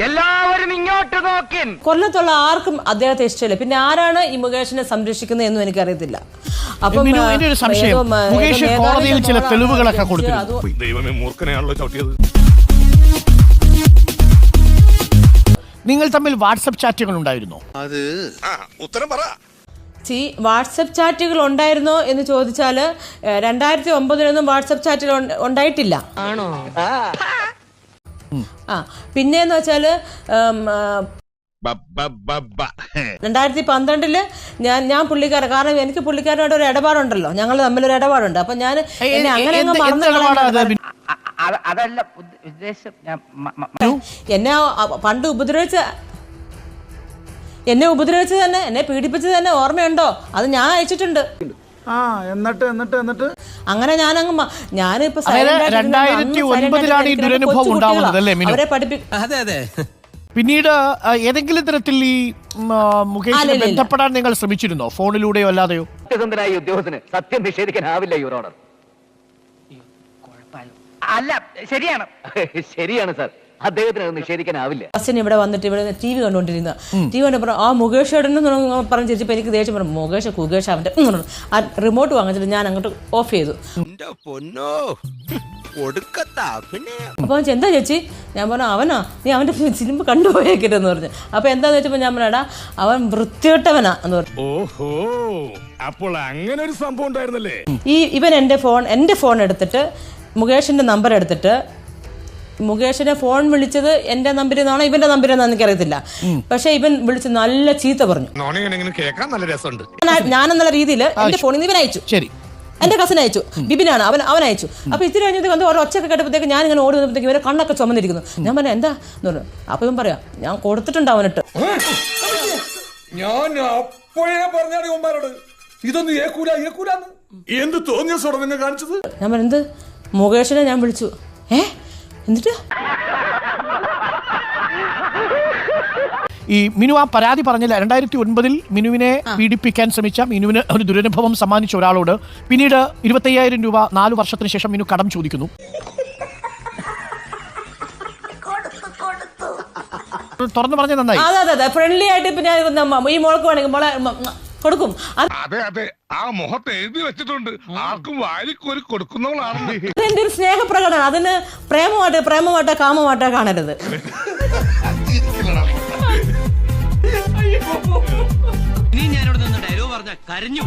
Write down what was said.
എല്ലാവരും ഇങ്ങോട്ട് നോക്കിൻ. കൊല്ലത്തുള്ള ആർക്കും അദ്ദേഹത്തെ ഇഷ്ടമില്ല. പിന്നെ ആരാണ് ഈ മുകേഷിനെ സംരക്ഷിക്കുന്നത് എന്നും എനിക്കറിയത്തില്ല. അപ്പം ഒരു സംശയം. മുകേഷ് കോടതിയിൽ ചില തെളിവുകളൊക്കെ കൊടുത്തിരുന്നു. അത് ദൈവമേ മൂർഖനെയാണല്ലോ ചവിട്ടിയത്. നിങ്ങൾ തമ്മിൽ വാട്സപ്പ് ചാറ്റുകൾ ഉണ്ടായിരുന്നോ? ആ ഉത്തരം പറ. ചി വാട്സപ്പ് ചാറ്റുകൾ ഉണ്ടായിരുന്നോ എന്ന് ചോദിച്ചാൽ രണ്ടായിരത്തി ഒമ്പതിലൊന്നും വാട്സപ്പ് ചാറ്റുകൾ ഉണ്ട- ഉണ്ടായിട്ടില്ല. ആണോ? ആ പിന്നെന്ന് വെച്ചാൽ രണ്ടായിരത്തി പന്ത്രണ്ടിൽ ഞാൻ ഞാൻ പുള്ളിക്കാരൻ കാരണം എനിക്ക് പുള്ളിക്കാരനോട് ഒരു ഇടപാടുണ്ടല്ലോ. ഞങ്ങൾ തമ്മിൽ ഒരു ഇടപാടുണ്ട്. അപ്പൊ ഞാൻ എന്നെ അങ്ങനെ അങ്ങ് മറന്നു അതല്ല ഉദ്ദേശം എന്നെ പണ്ട് ഉപദ്രവിച്ച എന്നെ ഉപദ്രവിച്ചത് തന്നെ എന്നെ പീഡിപ്പിച്ചത് തന്നെ ഓർമ്മയുണ്ടോ? അത് ഞാൻ അയച്ചിട്ടുണ്ട്. ആ എന്നിട്ട് എന്നിട്ട് എന്നിട്ട്. അങ്ങനെ ഞാൻ അങ്ങ് ഞാനിപ്പോ രണ്ടായിരത്തി ഒൻപതിലാണ് ഈ ദുരനുഭവം ഉണ്ടാവുന്നത് അല്ലേ, അവരെ അതെ അതെ. പിന്നീട് ഏതെങ്കിലും തരത്തിൽ ഈ മുകേഷിനെ ബന്ധപ്പെടാൻ നിങ്ങൾ ശ്രമിച്ചിരുന്നോ? ഫോണിലൂടെയോ അല്ലാതെയോ? സത്യസന്ധനായ ഉദ്യോഗസ്ഥന് സത്യം നിഷേധിക്കാനാവില്ല യുവർ ഓണർ. അല്ല ശരിയാണ്. ശരിയാണ് സാർ. അദ്ദേഹത്തിന് അത് നിഷേധിക്കാനാവില്ല. അച്ഛൻ ഇവിടെ വന്നിട്ട് ഇവിടെ ടി വി കണ്ടുകൊണ്ടിരുന്ന. ടി വി കണ്ടപ്പോൾ ആ മുകേഷ് ഏടൻ പറഞ്ഞ് ചിരിച്ചപ്പോൾ എനിക്ക് ദേഷ്യം പറഞ്ഞു മുകേഷ് കുകേഷ് അവന്റെ എന്ന് പറഞ്ഞു. ആ റിമോട്ട് വാങ്ങിച്ചിട്ട് ഞാൻ അങ്ങോട്ട് ഓഫ് ചെയ്തു. പൊന്നോ. ഒടുക്കത്താ പിന്നെ അപ്പോൾ എന്താ ചേച്ചി? ഞാൻ പറഞ്ഞു അവനാ. നീ അവന്റെ സിനിമ കണ്ടുപോയേക്കിട്ടെന്ന് പറഞ്ഞു. അപ്പോൾ എന്താന്ന് വെച്ചപ്പോൾ ഞാൻ പറഞ്ഞാടാ അവൻ വൃത്തികെട്ടവനാ എന്ന് പറഞ്ഞു. ഓഹോ. അപ്പോൾ അങ്ങനെ ഒരു സംഭവം ഉണ്ടായിരുന്നല്ലേ? ഈ ഇവൻ എന്റെ ഫോൺ എന്റെ ഫോൺ എടുത്തിട്ട് മുകേഷിന്റെ നമ്പർ എടുത്തിട്ട് മുകേഷിനെ ഫോൺ വിളിച്ചത് എന്റെ നമ്പരിൽ നിന്നാണോ ഇവന്റെ നമ്പരിൽ നിന്നാണോ എനിക്കറിയത്തില്ല പക്ഷെ ഇവൻ വിളിച്ച് നല്ല ചീത്ത പറഞ്ഞു. കേൾക്കാൻ നല്ല രസമുണ്ട്. ഞാൻ- ഞാനെന്നുള്ള രീതിയിൽ എന്റെ ഫോണിൽ നിന്ന് ഇവൻ അയച്ചു. ശരി. എന്റെ കസിൻ അയച്ചു. ബിബിനാണ്. അവൻ അവൻ അയച്ചു. അപ്പൊ ഇത്തിരി കഴിഞ്ഞത് കണ്ട് ഒരു ഒച്ചയൊക്കെ കേട്ടപ്പോഴത്തേക്ക് ഞാൻ ഇങ്ങനെ ഓടി വന്നപ്പോഴത്തേക്ക് ഇവരെ കണ്ണൊക്കെ ചുമന്നിരിക്കുന്നു. ഞാൻ പറഞ്ഞു എന്താ? എന്ന് പറഞ്ഞു. അപ്പൊ ഇവൻ പറയാ ഞാൻ കൊടുത്തിട്ടുണ്ട് അവനിട്ട്. ഞാൻ അപ്പോഴേ പറഞ്ഞാണ് ഇവന്മാരോട് ഇതൊന്നും ഏക്കൂല ഏക്കൂലെന്ന്. എന്ത് തോന്നിയ നിങ്ങൾ കാണിച്ചത് ഞാൻ പറഞ്ഞു എന്ത്? മുകേഷിനെ ഞാൻ വിളിച്ചു. ഏ? എന്നിട്ട്? ഈ മിനു ആ പരാതി പറഞ്ഞില്ല. രണ്ടായിരത്തി ഒൻപതിൽ മിനുവിനെ പീഡിപ്പിക്കാൻ ശ്രമിച്ച മിനുവിന് ഒരു ദുരനുഭവം സമ്മാനിച്ച ഒരാളോട് പിന്നീട് ഇരുപത്തയ്യായിരം രൂപ നാല് വർഷത്തിന് ശേഷം മിനു കടം ചോദിക്കുന്നു. തുറന്നു പറഞ്ഞ നന്നായി. അതെ അതെ അതെ. ഫ്രണ്ട്ലി ആയിട്ട് ഇപ്പൊ ഞാൻ ഈ മോൾക്ക് വേണമെങ്കിൽ മോളെ കൊടുക്കും. അതെ അതെ ആ മുഖത്ത് എഴുതി വെച്ചിട്ടുണ്ട്. ആർക്കും വാരിക്കോരി കൊടുക്കുന്നവളാണ്. അതെന്റെ ഒരു സ്നേഹപ്രകടനം. അതിന് പ്രേമമായിട്ട് പ്രേമമാട്ടെ കാമമാട്ടെ കാണരുത്. ഇനി ഞാനിവിടെ നിന്ന് ഡയലോഗ് പറഞ്ഞ കരഞ്ഞു